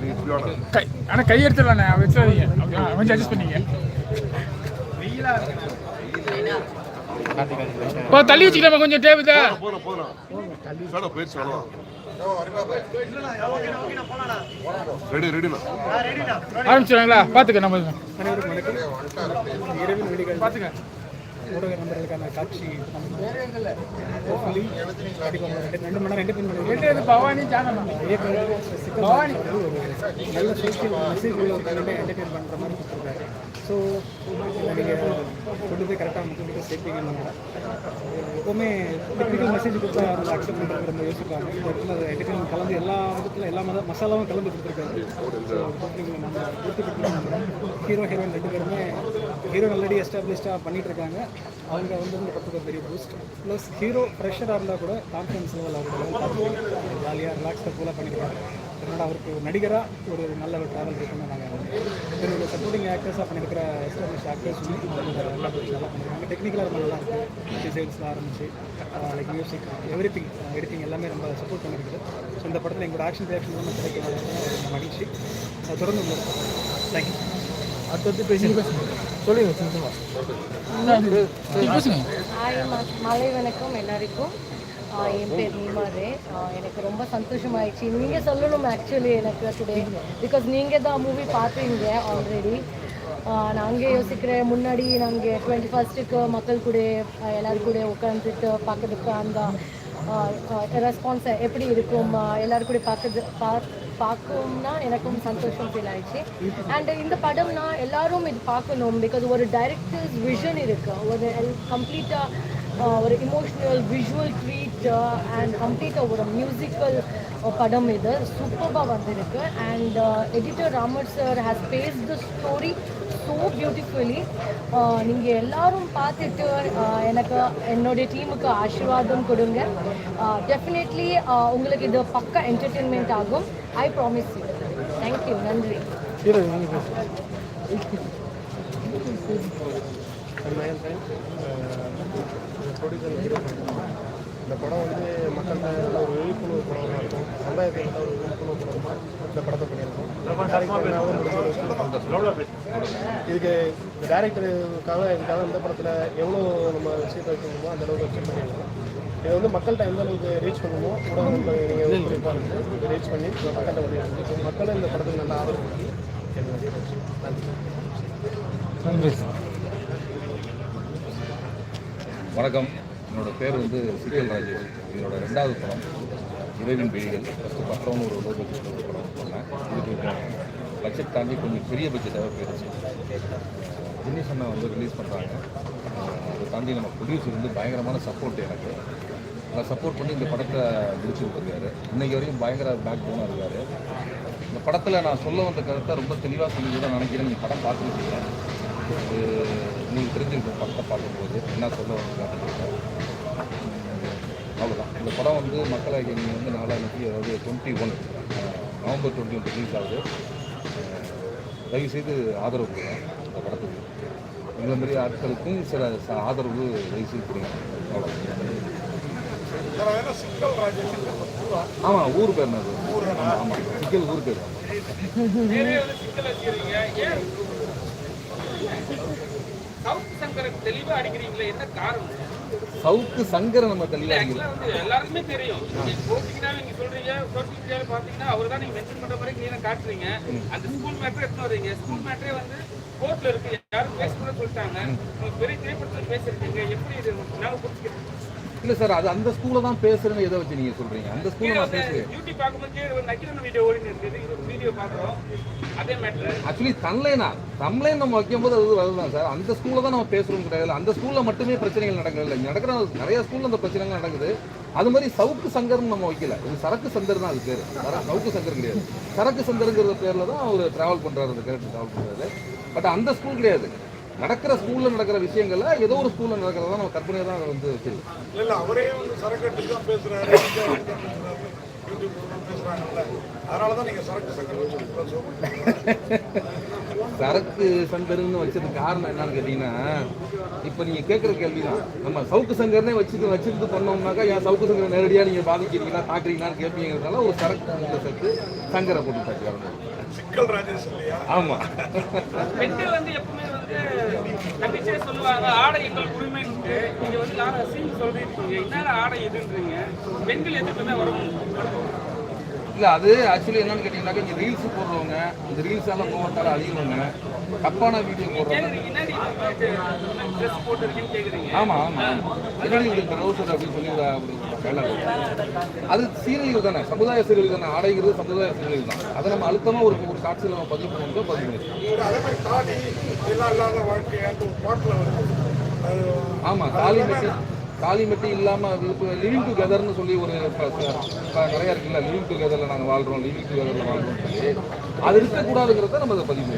நீ கை ஆனால் கை கொஞ்சம் அட்ஜஸ்ட் பண்ணிங்க. இப்போ தள்ளி வச்சுக்கலாமா கொஞ்சம் டேபிள் தான் ரெடி பார்த்துக்க நம்ம அனைவருக்கும் பார்த்துக்க ஊடக நண்பர்களுக்கான காட்சி ஒரு ரெண்டு மணி நேரம் ரெண்டு இது பவானி பவானி. ஒரு நல்ல சோசியல் மெசேஜ் உள்ள ஒரு என்டர்டெயின் பண்ணுற மாதிரி கொடுத்துருக்காரு. ஸோ நீங்கள் கொண்டு போய் கரெக்டாக சேர்ப்பீங்கன்னு நம்புறேன். எப்போவுமே டெக்னிக்கல் மெசேஜ் கொடுத்தா அதை அக்செப்ட் பண்ணுறது ரொம்ப யோசிப்பாங்க. இந்த இடத்துல அதை கலந்து எல்லா விதத்தில் எல்லா மத மசாலாவும் கலந்து கொடுத்துருக்காரு. ஸோ நம்ம கொடுத்து கொடுத்து ஹீரோ ஹீரோயின் ரெண்டு பேருமே ஹீரோ ஆல்ரெடி எஸ்டாப்ளிஷ்டாக பண்ணிட்டு இருக்காங்க. அவங்க வந்து இந்த படத்துக்கு பெரிய பூஸ்ட் ப்ளஸ் ஹீரோ ஃப்ரெஷராக இருந்தால் கூட கான்ஃபிடன்ஸ் லெவல் அவரோட ஜாலியாக ரிலாக்ஸாக கூலாக பண்ணியிருக்காங்க அதனால் அவருக்கு ஒரு நடிகராக ஒரு நல்ல ஒரு ட்ராவல் இருக்குன்னு நாங்கள் என்னோட சப்போர்ட்டிங் ஆக்டர்ஸாக பண்ணியிருக்கிற எஸ்டாப்ளிஷ் ஆக்டர்ஸ் நல்லா நல்லா பண்ணியிருக்காங்க டெக்னிக்கலாக ரொம்ப நல்லா இருக்குது டிசைன்ஸ்லாம் ஆரம்பிச்சு like music everything editing எல்லாமே ரொம்ப சப்போர்ட் பண்ணியிருக்குது ஸோ இந்த படத்தில் எங்களோட ஆக்ஷன் ரியாக்ஷன் நம்ம மகிழ்ச்சி. தொடர்ந்து தேங்க்யூ தேங்க்யூ அடுத்தடுத்து பேசி சொல்லுங்க பேசுங்க. ஹாய் ம- மாலை வணக்கம் எல்லாருக்கும். என் பேர் நீமாரு எனக்கு ரொம்ப சந்தோஷமாயிடுச்சு. நீங்கள் சொல்லணும் ஆக்சுவலி எனக்கு டுடே பிகாஸ் நீங்கள் தான் மூவி பார்த்தீங்க ஆல்ரெடி நாங்கள் யோசிக்கிறேன். முன்னாடி நாங்கள் டுவெண்ட்டி ஃபஸ்ட்டுக்கு மக்கள் கூட எல்லாரும் கூட உட்காந்துட்டு பார்க்கறதுக்கு அந்த ரெஸ்பான்ஸ் எப்படி இருக்கும்? ஆஹ் எல்லாரும் கூட பார்க்கறது பா பார்க்கும்னா எனக்கும் சந்தோஷம் ஃபீல் ஆயிடுச்சு. அண்ட் இந்த படம்னா எல்லாரும் இது பார்க்கணும் பிகாஸ் ஒரு டைரக்டர்ஸ் விஷன் இருக்கு. ஒரு கம்ப்ளீட்டாக ஒரு இமோஷனல் விஷுவல் ட்ரீட் அண்ட் கம்ப்ளீட்டாக ஒரு மியூசிக்கல் படம் இது. சூப்பராக வந்திருக்கு. And editor Ramar sir has pace the story so beautifully நீங்கள் எல்லாரும் பார்த்துட்டு எனக்கு என்னுடைய டீமுக்கு ஆசீர்வாதம் கொடுங்க. டெஃபினெட்லி உங்களுக்கு இது பக்கா என்டர்டெயின்மெண்ட் ஆகும். I promise you thank you நன்றி. ஹீரோ நீங்கள் இந்த படம் வந்து மக்கள்கிட்ட நல்ல ஒரு விழிப்புணர்வு படமாக இருக்கும். சமுதாயத்தில் நல்ல ஒரு விழிப்புணர்வு படமாக இந்த படத்தை பண்ணியிருக்கோம். இதுக்கு இந்த டேரக்டருக்காக இதுக்காக இந்த படத்தில் எவ்வளோ நம்ம விஷயத்தை வைக்கணுமோ அந்த அளவுக்கு வச்சு பண்ணியிருக்கோம். இது வந்து மக்கள்கிட்ட எந்த அளவுக்கு ரீச் பண்ணுமோ ஊடகங்கள் நீங்கள் குறிப்பாக ரீச் பண்ணி மக்கள்கிட்ட பண்ணியிருக்கோம். மக்களும் இந்த படத்துக்கு நல்ல ஆதரவு நன்றி. வணக்கம். என்னோட பேர் வந்து சிக்கல் ராஜேஷ். என்னோட ரெண்டாவது படம் இறைவின் விழிகள் ஃபஸ்ட்டு பட்டம் ஒரு லோ பட்ஜெட் ஒரு படம் பண்ணேன். இதுக்கு பட்ஜெட் தாண்டி கொஞ்சம் பெரிய பட்ஜெட்டாக போயிடுச்சு. தினேஷ் அண்ணா வந்து ரிலீஸ் பண்ணுறாங்க அதை தாண்டி நம்ம ப்ரொடியூசர் வந்து பயங்கரமான சப்போர்ட் எனக்கு. அதை சப்போர்ட் பண்ணி இந்த படத்தை முடிச்சு கொடுத்துருக்காரு இன்றைக்கி வரைக்கும் பயங்கர பேக் போனாக இருக்கார். இந்த படத்தில் நான் சொல்ல வந்த கருத்தை ரொம்ப தெளிவாக சொல்லி கூட நினைக்கிறேன். நீங்கள் படம் பார்த்துருக்கீங்க அது உங்களுக்கு படத்தை பார்க்கும்போது என்ன சொல்ல அவ்வளோதான் இந்த படம் வந்து மக்களை நீங்கள் வந்து நாலாயிரத்தி அதாவது twenty one November twenty one release ஆகுது தயவுசெய்து ஆதரவு கொடுங்க இந்த படத்துக்கு. இந்த மாதிரி ஆட்களுக்கு சில ஆதரவு தயவுசெய்து கொடுங்க. அவ்வளோ ஆமாம் ஊர் பேர் ஆமாம் ஆமாம் சிக்கல் ஊர் பேர். சவுத் சங்கரன் தெளிவா அடிக்கிறீங்களே என்ன காரணம்? சவுக்கு சங்கரை நம்ம ஆக்சுவலா வந்து எல்லாருக்குமே தெரியும். நீங்க போட்டீங்கன்னா நீங்க சொல்றீங்க மீடியால பாத்தீங்கன்னா அவர் தான் நீங்க மென்ஷன் பண்ற மாதிரி நீங்க காட்டுறீங்க. அந்த ஸ்கூல் மேட்டரே எடுத்து வரீங்க ஸ்கூல் மேட்டரே வந்து கோர்ட்ல இருக்கு. யாரும் பேசக்கூட சொல்லிட்டாங்க. பெரிய திரைப்படத்தில் பேசிருக்கீங்க எப்படி இது நாங்க புரிஞ்சுக்கிறோம் இல்லை சார் அது அந்த ஸ்கூலில் தான் பேசுகிறேன்னு எதை வச்சு நீங்கள் சொல்கிறீங்க அந்த ஸ்கூலில் நான் பேசுகிறேன் யூடியூப் பார்க்கும்போது ஒரு நக்கிரன் வீடியோ ஓடிட்டு இருக்குது. இது வீடியோ பாக்குறோம் அதே மேட்டர் ஆக்சுவலி தன்லைனா தம்லைன் நம்ம வைக்கும்போது அது அதுதான் சார். அந்த ஸ்கூலில் தான் நம்ம பேசுகிறோம் கிடையாது அந்த ஸ்கூலில் மட்டுமே பிரச்சனைகள் நடக்கல நடக்கிற நிறைய ஸ்கூலில் அந்த பிரச்சனைகள் நடக்குது. அது மாதிரி சவுக்கு சங்கர்னு நம்ம வைக்கல. இது சரக்கு சங்கர் தான் அது பேர். சவுக்கு சங்கர் கிடையாது. சரக்கு சங்கருங்கிற பேரில் தான் அவர் ட்ராவல் பண்ணுறாரு அந்த கேரக்டர் ட்ராவல் பண்ணுறாரு பட் அந்த ஸ்கூல் கிடையாது. நடக்கிற ஸ்கூலில் நடக்கிற விஷயங்கள்ல ஏதோ ஒரு ஸ்கூலில் நடக்கிறதா நம்ம கற்பனையை தான் வந்து வச்சிருக்கோம் இல்ல இல்ல அவரே வந்து சரக்கு எடுத்துட்டு தான் பேசுறாரு நீங்கள் சரக்கு சங்கர்னு வச்சதுக்கு காரணம் என்னன்னு கேட்டீங்கன்னா இப்போ நீங்க கேட்குற கேள்வி தான் நம்ம சவுக்கு சங்கர்னே வச்சுட்டு வச்சிருந்து பண்ணோம்னாக்கா ஏன் சவுக்கு சங்கரை நேரடியாக நீங்க பாதிக்கிறீங்களா தாக்குறீங்களான்னு கேட்பீங்கிறதுனால ஒரு சரக்கு சங்கரை போட்டு தாக்கிறாங்க சிக்கல் ராஜேஷ் இல்லையா? ஆமா. பெண்கள் வந்து எப்பவுமே வந்து கண்டிச்சே சொல்லுவாங்க ஆடை எங்கள் உரிமை நீங்க வந்து யாரும் சீன் சொல்றீங்க என்னென்ன ஆடை எதுன்றீங்க? பெண்கள் எதுக்கு தான் வரும். இல்ல அது ஆக்சுவலி என்னன்னு கேட்டீங்கன்னாக்கா இங்க ரீல்ஸ் போடுறவங்க இந்த ரீல்ஸால கோவத்தால அழிகிறவங்க தப்பான வீடியோ போடுறவங்க. கேக்குறீங்க. என்ன ட்ரெஸ் போட்டுருக்கீங்கன்னு கேக்குறீங்க? ஆமா ஆமா. என்னடி உங்களுக்கு ப்ரௌசர் அப்படின்னு சொல்லி ஒரு. அது சீரியல்கள் தானே? சமுதாய சீரியல் தானே? ஆடைங்கிறது சமுதாய சீரியல் தான். அதை நம்ம அழுத்தமா ஒரு ஒரு காட்சியில் நம்ம பதிவு பண்ணுவோம் பதிவு பண்ணிருக்கோம் அதே மாதிரி தாடி எல்லாம் இல்லாத வாழ்க்கையாட்டு ஒரு பாட்டில் வருது அது ஆமா காளிமெட்டி காளிமெட்டி இல்லாம லிவிங் டுகெதர்னு சொல்லி ஒரு நிறைய இருக்குல்ல லிவிங் டுகெதர்ல நாங்க வாழ்றோம் லிவிங் டுகெதர்ல வாழ்றோம் சொல்லி. அது இருக்கக்கூடாதுங்கிறத நம்ம அதை பதிவு.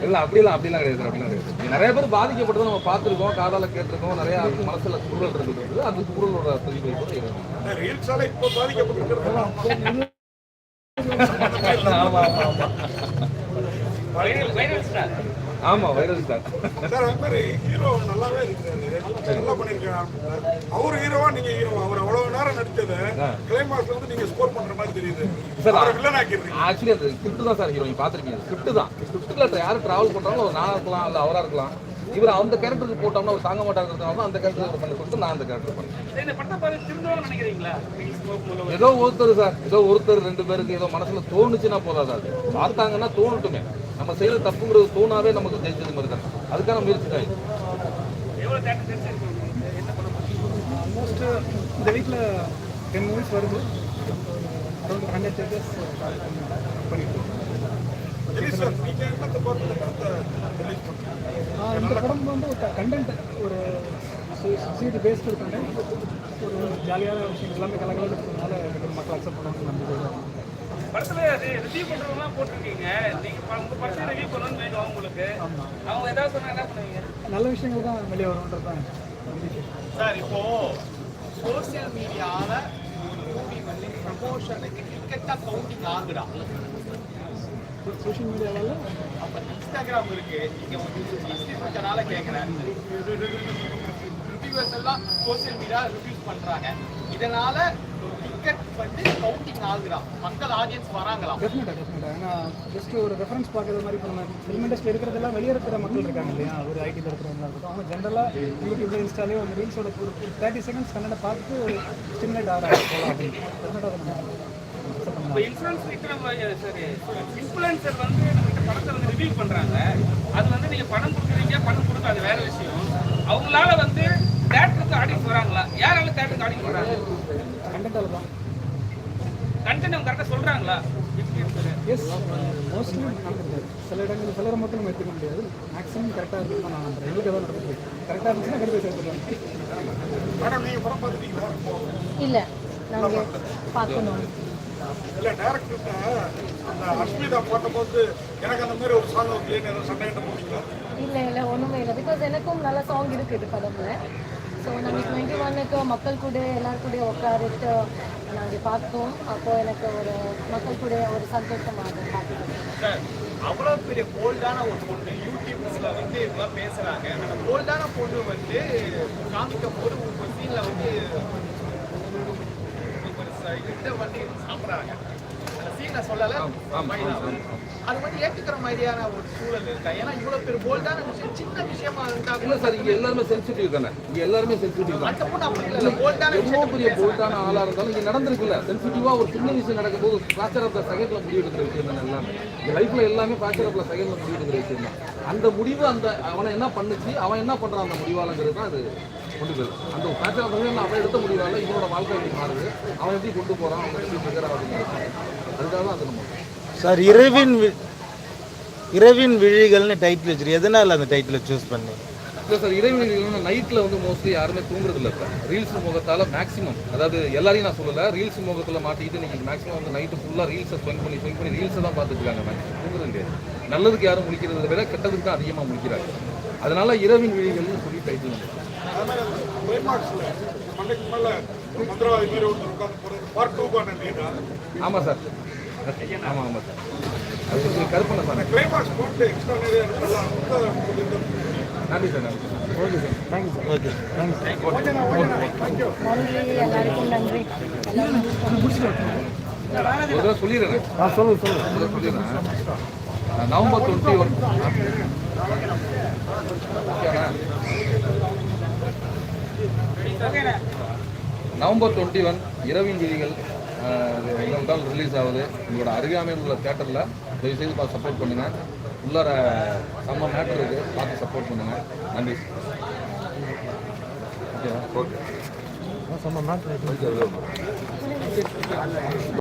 இல்ல அப்படிலாம் அப்படிலாம் கிடையாது அப்படிலாம் கிடையாது. நிறைய பேர் பாதிக்கப்பட்டதை நம்ம பார்த்துருக்கோம் காதால கேட்டிருக்கோம் நிறைய மனசுல குரல் இருக்குது. அந்த குரலோட பதிவு கூட இருக்கு. ரீல்ஸால இப்போ பாதிக்கப்பட்டிருக்கிறது ஆமா ஆமா ஆமா வைரல் வைரல் ஸ்டார் ஆமா வைரல் ஸ்டார் சார் அது மாதிரி ஹீரோ நல்லாவே இருக்கிறாரு நல்லா பண்ணிருக்காரு. அவர் ஹீரோவா நீங்க ஹீரோவா அவர் அவ்வளவு நேரம் நடிச்சது கிளைமாக்ஸ்ல வந்து நீங்க ஸ்கோர் பண்ற மாதிரி தெரியுது. சார், அவரை வில்லன் ஆக்கிடுறீங்க. ஆக்சுவலி அது ஸ்கிரிப்ட் தான் சார் ஹீரோயின் பார்த்துருக்கீங்க ஸ்கிரிப்ட் தான். ஸ்கிரிப்ட்ல யார் டிராவல் பண்றாங்களோ அவர் நானா இருக்கலாம் இல்ல அவரா இருக்கலாம். இவர் அந்த கேரக்டருக்கு போட்டோம்னா அவர் தாங்க மாட்டாங்கிறதுனால அந்த கேரக்டர் பண்ணி கொடுத்து நான் அந்த கேரக்டர் பண்ணேன். ஏதோ ஒருத்தர் சார் ஏதோ ஒருத்தர் ரெண்டு பேருக்கு ஏதோ மனசுல தோணுச்சுன்னா போதாது அது? பார்த்தாங்கன்னா தோணட்டுமே. நம்ம செய்யற தப்புங்கிறது தோணாவே நமக்கு ஜெயிச்சது மாதிரி தான். அதுக்கான முயற்சி தான் ஆல்மோஸ்ட் இந்த வீக்கில் டென் மூவிஸ் வருது. அரௌண்ட் ஹண்ட்ரட் தேட்டர்ஸ் பண்ணிட்டு இந்த படம் வந்து ஒரு கண்டென்ட் ஒரு சீட் பேஸ்ட் ஒரு கண்டென்ட் ஒரு ஜாலியான விஷயம் எல்லாமே கலகலன்னு மக்கள் அக்செப்ட் பண்ணுவாங்க நம்பிக்கை படத்துல ரிவ்யூ பண்றவங்கலாம் போட்டிருக்கீங்க. நீங்க உங்க படத்தை ரிவ்யூ பண்ணணும்னு வேணும் அவங்களுக்கு அவங்க ஏதாவது சொன்னா என்ன பண்ணுவீங்க? நல்ல விஷயங்கள் தான் வெளியே வரும்ன்றது தான் சார் இப்போ சோசியல் மீடியால மூவி வந்து ப்ரமோஷனுக்கு டிக்கெட்டா கவுண்டிங் ஆகுடா சோஷியல் மீடியாவில் அப்ப இன்ஸ்டாகிராம் இருக்கு. இங்க இருக்கனால கேட்கிறேன் ரிவ்யூவர்ஸ் எல்லாம் சோசியல் மீடியா ரிவ்யூஸ் பண்றாங்க. இதனால டிக்கெட் வந்து கவுண்டிங் ஆகுதா மக்கள் ஆடியன்ஸ் வராங்களா டெஃபினட்டாக டெஃபினட்டாக ஏன்னா ஜஸ்ட் ஒரு ரெஃபரன்ஸ் பார்க்குறது மாதிரி இப்போ நம்ம ஃபிலிம் இண்டஸ்ட்ரி இருக்கிறதெல்லாம் வெளியே இருக்கிற மக்கள் இருக்காங்க இல்லையா? ஒரு ஐடியில் இருக்கிறவங்க இருக்கட்டும். அவங்க ஜென்ரலாக யூடியூப்ல இன்ஸ்டாலே ஒரு ரீல்ஸோட ஒரு தேர்ட்டி செகண்ட்ஸ் கண்டனை பார்த்துட்டு ஒரு ஸ்டிமுலேட் ஆகிறாங்க போகலாம் அப்படின்னு டெஃபினட்டாக நம்ம accept பண்ணலாம். இப்போ இன்ஃபுளுன்ஸ் விக்ரம் சரி இன்ஃபுளுன்சர் வந்து நம்ம இந்த படத்தை வந்து ரிவ்யூ பண்றாங்க. அது வந்து நீங்க பணம் கொடுக்குறீங்க பணம் கொடுக்க அது வேற விஷயம். அவங்களால வந்து தேட்டருக்கு ஆடியன்ஸ் வராங்களா? யாரால தேட்டருக்கு ஆடியன்ஸ் வராங்க? கண்டென்ட்டால் தான் கண்டென்ட் கரெக்டாக இருக்குது எஸ் மோஸ்ட்லி நடந்துருக்கு சில இடங்கள் சிலரை மட்டும் நம்ம எடுத்துக்க முடியாது. மேக்ஸிமம் கரெக்டாக இருக்குது தான் நான் நம்புறேன். எங்களுக்கு தான் நடக்குது கரெக்டாக இருந்துச்சுன்னா கண்டிப்பாக சேர்த்துக்கலாம். இல்லை. நாங்கள் பார்க்கணும். இல்ல டேரக்டர்கிட்ட அந்த அஸ்மிதா போட்டபோது எனக்கு அந்த மாதிரி ஒரு சாங் ஓகேன்னு ஏதோ சண்டையிட்ட போனீங்களா இல்லை இல்லை ஒன்றுமே இல்லை. பிகாஸ் எனக்கும் நல்ல சாங் இருக்குது படத்தில் ஸோ நாங்கள் டுவெண்ட்டி ஒன்னுக்கு மக்கள் கூட எல்லார் கூட உட்காரிட்டு நாங்கள் பார்த்தோம். அப்போ எனக்கு ஒரு மக்கள் கூட ஒரு சந்தோஷமாக பார்த்துட்டு சார் பெரிய போல்டான ஒரு பொண்ணு யூடியூப்ஸில் வந்து இதெல்லாம் பேசுகிறாங்க அந்த போல்டான பொண்ணு வந்து காமிக்கும் போது ஒரு சீனில் வந்து ஒரு இதை வந்து சாப்பிட்றாங்க. சீனை சொல்லல. அது வந்து ஏத்துக்கிற மாதிரியான ஒரு சூழல் இருக்கா? ஏன்னா இவ்வளவு பெரிய போல்டான விஷயம் சின்ன விஷயமா இருந்தா இல்ல சார் இங்க எல்லாருமே சென்சிட்டிவ் தானே? இங்க எல்லாருமே சென்சிட்டிவ் தான். அந்த பொண்ணு அப்படி இல்லை போல்டான எவ்வளோ பெரிய போல்டான ஆளா இருந்தாலும் இங்க நடந்திருக்குல்ல. சென்சிட்டிவா ஒரு சின்ன விஷயம் நடக்கும்போது ஃபிராக்சர் ஆஃப் த செகண்ட்ல முடிவு எடுக்கிற விஷயம் தானே எல்லாமே. இந்த லைஃப்ல எல்லாமே ஃபிராக்சர் ஆஃப் த செகண்ட்ல முடிவு எடுக்கிற விஷயம் தான். அந்த முடிவு அந்த அவனை என்ன பண்ணுச்சு அவன் என்ன பண்றான் அந்த முடிவாளங்கிறது தான் அது. கொண்டு போகுது அந்த ஆஃப் செகண்ட் அவன் எடுத்த முடிவால இவனோட வாழ்க்கை மாறுது? அவன் எப்படி கொண்டு போறான்? அவன் எப்படி ட்ரிகர் ஆகுதுங்கிறது அதுக்காக தான் அது நம்ம சார் இரவின் இரவின் விழிகள்னு டைட்டில் வச்சிரு எதனால அந்த டைட்டிலை சூஸ் பண்ணி இல்லை சார் இறைவனிகள் நைட்டில் வந்து மோஸ்ட்லி யாருமே தூங்குறது இல்லை சார் ரீல்ஸ் முகத்தால் மேக்ஸிமம் அதாவது எல்லாரையும் நான் சொல்லலை ரீல்ஸ் முகத்தில் மாட்டிக்கிட்டு நீங்கள் மேக்ஸிமம் வந்து நைட்டு ஃபுல்லாக ரீல்ஸை ஸ்பெண்ட் பண்ணி ஸ்பெண்ட் பண்ணி ரீல்ஸை தான் பார்த்துட்டு இருக்காங்க மேக்ஸிமம் தூங்குறது இல்லையா. நல்லதுக்கு யாரும் முடிக்கிறத விட கெட்டதுக்கு தான் அதிகமாக முடிக்கிறாங்க அதனால இரவின் விழிகள்னு சொல்லி டைட்டில் வந்து அது மாதிரி கிளைமாக்ஸ்ல மண்டைக்கு மேல மந்திரவாதி மாதிரி ஒருத்தர் உட்காந்து போறது பார்ட் டூ பண்ணீங்க ஆமாம் சார். ஆமாம் ஆமாம் சார். அது கருப்பண்ண சார். கிளைமாக்ஸ் போட்டு எக்ஸ்ட்ரா நிறைய நன்றி சார் நன்றி okay. Sir thank you sir okay நன்றி. எல்லாருக்கும் நன்றி சொல்லிடுறேன். சொல்லுங்கள் ஒரு தடவை சொல்லிடுறேன். நான் நவம்பர் டுவெண்ட்டி ஒன் ஓகேண்ணா நவம்பர் டுவெண்ட்டி ஒன் இரவின் விழிகள் தான் ரிலீஸ் ஆகுது. உங்களோட அருகாமையில் உள்ள தேட்டரில் தயவு செய்து பார்த்து சப்போர்ட் பண்ணுங்கள் உள்ளார செம்ம மேட்டர் இருக்குது பார்த்து சப்போர்ட் பண்ணுங்கள் நன்றி. ஓகேவா செம்ம மேட்ரு